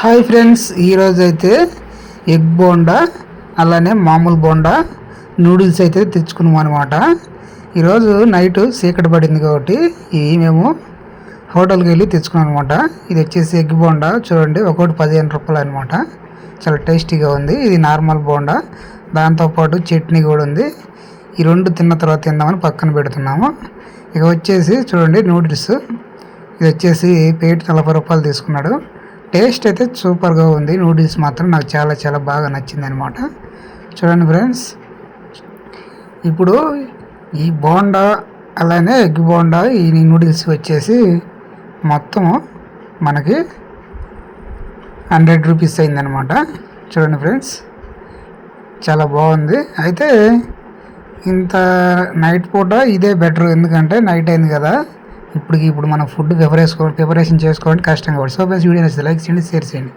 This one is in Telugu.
హాయ్ ఫ్రెండ్స్ ఈరోజు అయితే ఎగ్ బోండా అలానే మామూలు బోండా నూడిల్స్ అయితే తెచ్చుకున్నాం అనమాట ఈరోజు నైట్ చీకటి పడింది కాబట్టి ఇవి మేము హోటల్కి వెళ్ళి తెచ్చుకున్నాం అనమాట ఇది వచ్చేసి ఎగ్ బోండా చూడండి ఒకటి పదిహేను రూపాయలు అనమాట చాలా టేస్టీగా ఉంది. ఇది నార్మల్ బోండా దాంతోపాటు చట్నీ కూడా ఉంది. ఈ రెండు తిన్న తర్వాత తిందామని పక్కన పెడుతున్నాము. ఇక వచ్చేసి చూడండి నూడిల్స్. ఇది వచ్చేసి ప్లేట్ నలభై రూపాయలు తీసుకున్నాడు. టేస్ట్ అయితే సూపర్గా ఉంది. నూడిల్స్ మాత్రం నాకు చాలా చాలా బాగా నచ్చింది అనమాట చూడండి ఫ్రెండ్స్. ఇప్పుడు ఈ బోండా అలానే ఎగ్ బోండా ఈ నూడిల్స్ వచ్చేసి మొత్తము మనకి హండ్రెడ్ రూపీస్ అయిందనమాట చూడండి ఫ్రెండ్స్. చాలా బాగుంది. అయితే ఇంత నైట్ పూట ఇదే బెటర్ ఎందుకంటే నైట్ అయింది కదా. ఇప్పటికి ఇప్పుడు మనం ఫుడ్ ప్రిపరేసుకో ప్రిపరేషన్ చేసుకోవడానికి కష్టంగా పడుతుంది సో బెస్ట్ వీడియో నచ్చితే లైక్ చేయండి షేర్ చేయండి.